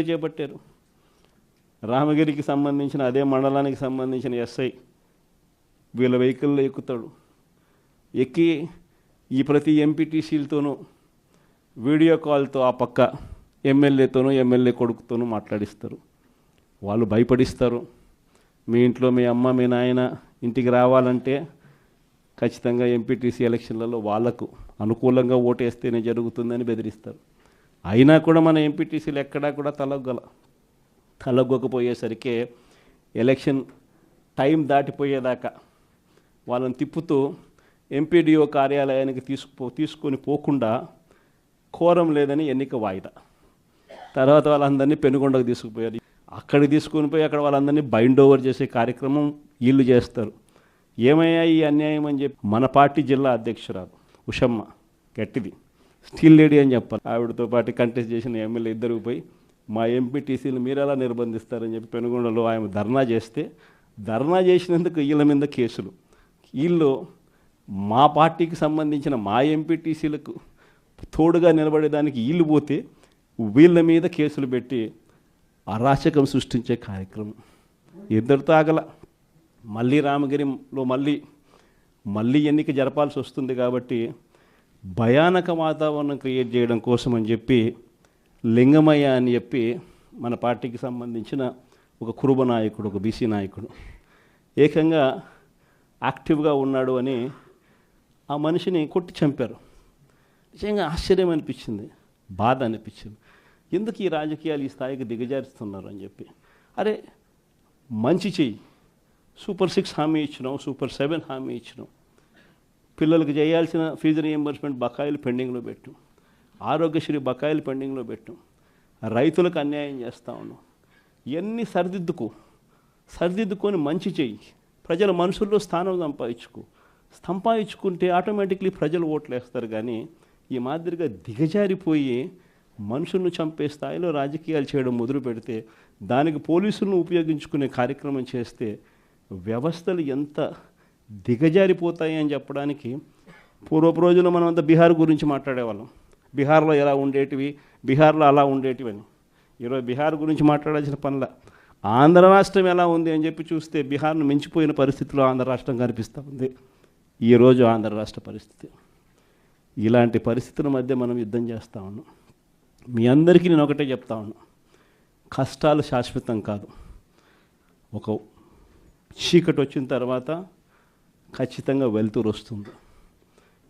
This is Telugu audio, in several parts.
చేపట్టారు. రామగిరికి సంబంధించిన అదే మండలానికి సంబంధించిన ఎస్ఐ వీళ్ళ వెహికల్లో ఎక్కుతాడు. ఎక్కి ఈ ప్రతి ఎంపీటీసీలతోనూ వీడియో కాల్తో ఆ పక్క ఎమ్మెల్యేతోనూ ఎమ్మెల్యే కొడుకుతోనూ మాట్లాడిస్తారు. వాళ్ళు భయపడిస్తారు. మీ ఇంట్లో మీ అమ్మ మీ నాయన ఇంటికి రావాలంటే ఖచ్చితంగా ఎంపీటీసీ ఎలక్షన్లలో వాళ్ళకు అనుకూలంగా ఓటేస్తేనే జరుగుతుందని బెదిరిస్తారు. అయినా కూడా మన ఎంపీటీసీలు ఎక్కడా కూడా తలగ్గల. తలగ్గకపోయేసరికి ఎలక్షన్ టైం దాటిపోయేదాకా వాళ్ళని తిప్పుతూ ఎంపీడీఓ కార్యాలయానికి తీసుకుపో తీసుకొని పోకుండా కోరం లేదని ఎన్నిక వాయిదా. తర్వాత వాళ్ళందరినీ పెనుగొండకు తీసుకుపోయారు. అక్కడికి తీసుకొని పోయి అక్కడ వాళ్ళందరినీ బైండ్ ఓవర్ చేసే కార్యక్రమం వీళ్ళు చేస్తారు. ఏమయ్యా ఈ అన్యాయం అని చెప్పి మన పార్టీ జిల్లా అధ్యక్షురాలు ఉషమ్మ గట్టిది. స్టీల్ లేడీ అని చెప్పాలి. ఆవిడతో పాటు కంటెస్ట్ చేసిన ఎమ్మెల్యే ఇద్దరు పోయి మా ఎంపీటీసీలు మీరు ఎలా నిర్బంధిస్తారని చెప్పి పెనుగొండలో ఆయన ధర్నా చేస్తే ధర్నా చేసినందుకు వీళ్ళ మీద కేసులు. వీళ్ళు మా పార్టీకి సంబంధించిన మా ఎంపీటీసీలకు తోడుగా నిలబడేదానికి వీళ్ళు పోతే వీళ్ళ మీద కేసులు పెట్టి అరాచకం సృష్టించే కార్యక్రమం. ఇద్దరితో ఆగల. మళ్ళీ రామగిరిలో మళ్ళీ మళ్ళీ ఎన్నిక జరపాల్సి వస్తుంది కాబట్టి భయానక వాతావరణం క్రియేట్ చేయడం కోసం అని చెప్పి లింగమయ్య అని చెప్పి మన పార్టీకి సంబంధించిన ఒక కురుబ నాయకుడు ఒక బీసీ నాయకుడు. ఏకంగా యాక్టివ్గా ఉన్నాడు అని ఆ మనిషిని కొట్టి చంపారు. నిజంగా ఆశ్చర్యం అనిపించింది బాధ అనిపించింది. ఎందుకు ఈ రాజకీయాలు ఈ స్థాయికి దిగజారుస్తున్నారు అని చెప్పి. అరే మంచి చెయ్యి. సూపర్ సిక్స్ హామీ ఇచ్చినాం సూపర్ సెవెన్ హామీ ఇచ్చినాం. పిల్లలకు చేయాల్సిన ఫీజు రియంబర్స్మెంట్ బకాయిలు పెండింగ్లో పెట్టాం. ఆరోగ్యశ్రీ బకాయిలు పెండింగ్లో పెట్టాం. రైతులకు అన్యాయం చేస్తా ఉన్నాం ఇవన్నీ సరిదిద్దుకో. సరిదిద్దుకొని మంచి చెయ్యి. ప్రజల మనసుల్లో స్థానం సంపాదించుకో. సంపాదించుకుంటే ఆటోమేటిక్లీ ప్రజలు ఓట్లు వేస్తారు కానీ ఈ మాదిరిగా దిగజారిపోయి మనుషులను చంపే స్థాయిలో రాజకీయాలు చేయడం మొదలు పెడితే దానికి పోలీసులను ఉపయోగించుకునే కార్యక్రమం చేస్తే వ్యవస్థలు ఎంత దిగజారిపోతాయి అని చెప్పడానికి పూర్వపు రోజుల్లో మనం అంతా బీహార్ గురించి మాట్లాడేవాళ్ళం. బీహార్లో ఎలా ఉండేటివి బీహార్లో అలా ఉండేటివి అని. ఈరోజు బీహార్ గురించి మాట్లాడాల్సిన పనుల ఆంధ్ర రాష్ట్రం ఎలా ఉంది అని చెప్పి చూస్తే బీహార్ను మించిపోయిన పరిస్థితిలో ఆంధ్ర రాష్ట్రం కనిపిస్తూ ఉంది. ఈరోజు ఆంధ్ర రాష్ట్ర పరిస్థితి. ఇలాంటి పరిస్థితుల మధ్య మనం యుద్ధం చేస్తూ ఉన్నాం. మీ అందరికీ నేను ఒకటే చెప్తా ఉన్నాను కష్టాలు శాశ్వతం కాదు. ఒక చీకటి వచ్చిన తర్వాత ఖచ్చితంగా వెలుతురు వస్తుంది.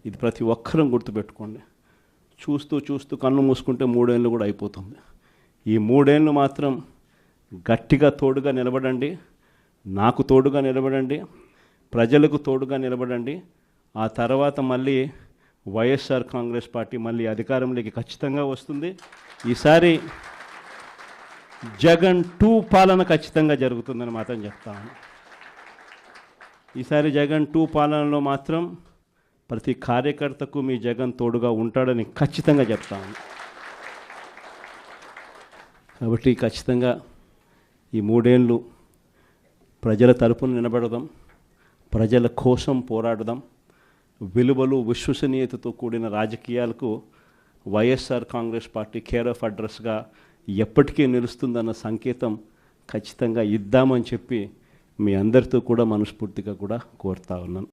ఇది ప్రతి ఒక్కరం గుర్తుపెట్టుకోండి. చూస్తూ చూస్తూ కన్ను మూసుకుంటే మూడేళ్ళు కూడా అయిపోతుంది. ఈ మూడేళ్ళు మాత్రం గట్టిగా తోడుగా నిలబడండి. నాకు తోడుగా నిలబడండి. ప్రజలకు తోడుగా నిలబడండి. ఆ తర్వాత మళ్ళీ వైఎస్ఆర్ కాంగ్రెస్ పార్టీ మళ్ళీ అధికారంలోకి ఖచ్చితంగా వస్తుంది. ఈసారి జగన్ టూ పాలన ఖచ్చితంగా జరుగుతుందని మాత్రం చెప్తాను ఈసారి జగన్ టూ పాలనలో మాత్రం ప్రతి కార్యకర్తకు మీ జగన్ తోడుగా ఉంటాడని ఖచ్చితంగా చెప్తాను కాబట్టి ఖచ్చితంగా ఈ మూడేళ్ళు ప్రజల తరపున నిలబడదాం ప్రజల కోసం పోరాడదాం విలువలు విశ్వసనీయతతో కూడిన రాజకీయాలకు YSR Congress party care of అడ్రస్గా ఎప్పటికీ నిలుస్తుందన్న సంకేతం ఖచ్చితంగా ఇద్దామని చెప్పి మీ అందరితో కూడా మనస్ఫూర్తిగా కూడా కోరుతా ఉన్నాను.